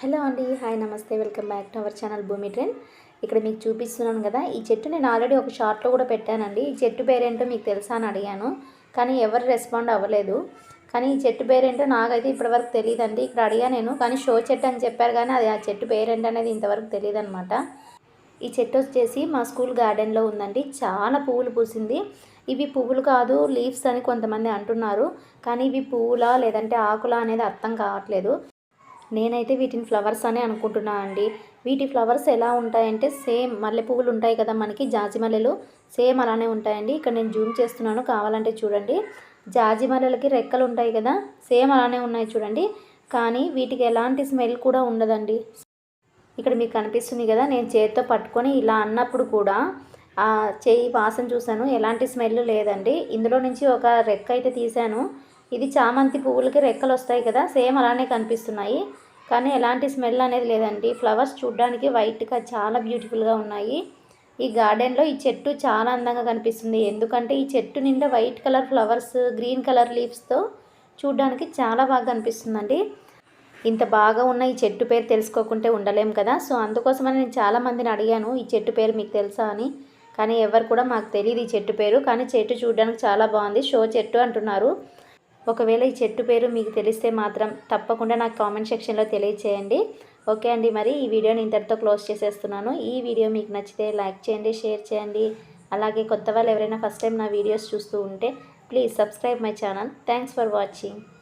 Hello అండి hi నమస్తే welcome back to our channel Bhoomi trend. ఇక్కడ మీకు చూపిస్తున్నాను కదా ఈ చెట్టు నేను ఆల్రెడీ ఒక షార్ట్లో కూడా పెట్టానండి. ఈ చెట్టు పేరేంటో మీకు తెలుసా అని అడిగాను కానీ ఎవరు రెస్పాండ్ అవ్వలేదు. కానీ ఈ చెట్టు పేరేంటో నాకైతే ఇప్పటివరకు తెలియదండి ఇక్కడ అడిగా నేను కానీ షో చెట్టు అని చెప్పారు కానీ అది ఆ చెట్టు పేరేంటో అనేది ఇంతవరకు తెలియదు అనమాట ఈ చెట్టు వచ్చేసి మా స్కూల్ గార్డెన్లో ఉందండి. చాలా పువ్వులు పూసింది. ఇవి పువ్వులు కాదు లీవ్స్ అని కొంతమంది అంటున్నారు. కానీ ఇవి పువ్వులా లేదంటే ఆకులా అనేది అర్థం కావట్లేదు. నేనైతే వీటిని ఫ్లవర్స్ అనే అనుకుంటున్నా అండి. వీటి ఫ్లవర్స్ ఎలా ఉంటాయంటే సేమ్ మల్లె పువ్వులు ఉంటాయి కదా మనకి జాజి మల్లెలు సేమ్ అలానే ఉంటాయండి. ఇక్కడ నేను జూమ్ చేస్తున్నాను కావాలంటే చూడండి. జాజి మల్లెలకి రెక్కలు ఉంటాయి కదా సేమ్ అలానే ఉన్నాయి చూడండి. కానీ వీటికి ఎలాంటి స్మెల్ కూడా ఉండదండి. ఇక్కడ మీకు కనిపిస్తుంది కదా నేను చేతితో పట్టుకొని ఇలా అన్నప్పుడు కూడా ఆ చేయి వాసన చూశాను ఎలాంటి స్మెల్ లేదండి. ఇందులో నుంచి ఒక రెక్క అయితే తీశాను. ఇది చామంతి పువ్వులకి రెక్కలు వస్తాయి కదా సేమ్ అలానే కనిపిస్తున్నాయి. కానీ ఎలాంటి స్మెల్ అనేది లేదండి. ఫ్లవర్స్ చూడ్డానికి వైట్గా చాలా బ్యూటిఫుల్గా ఉన్నాయి. ఈ గార్డెన్లో ఈ చెట్టు చాలా అందంగా కనిపిస్తుంది. ఎందుకంటే ఈ చెట్టు నిండా white colour flowers green colour లీవ్స్తో చూడ్డానికి చాలా బాగా కనిపిస్తుందండి. ఇంత బాగా ఉన్న ఈ చెట్టు పేరు తెలుసుకోకుంటే ఉండలేం కదా. సో అందుకోసమని నేను చాలా మందిని అడిగాను ఈ చెట్టు పేరు మీకు తెలుసా అని. కానీ ఎవరు కూడా మాకు తెలియదు ఈ చెట్టు పేరు. కానీ చెట్టు చూడడానికి చాలా బాగుంది. షో చెట్టు అంటున్నారు. ఒకవేళ ఈ చెట్టు పేరు మీకు తెలిస్తే మాత్రం తప్పకుండా నాకు కామెంట్ సెక్షన్లో తెలియచేయండి. ఓకే అండి మరి ఈ వీడియోని ఇంతటితో క్లోజ్ చేసేస్తున్నాను. ఈ వీడియో మీకు నచ్చితే లైక్ చేయండి షేర్ చేయండి. అలాగే కొత్త వాళ్ళు ఎవరైనా ఫస్ట్ టైం నా వీడియోస్ చూస్తూ ఉంటే please subscribe my channel thanks for watching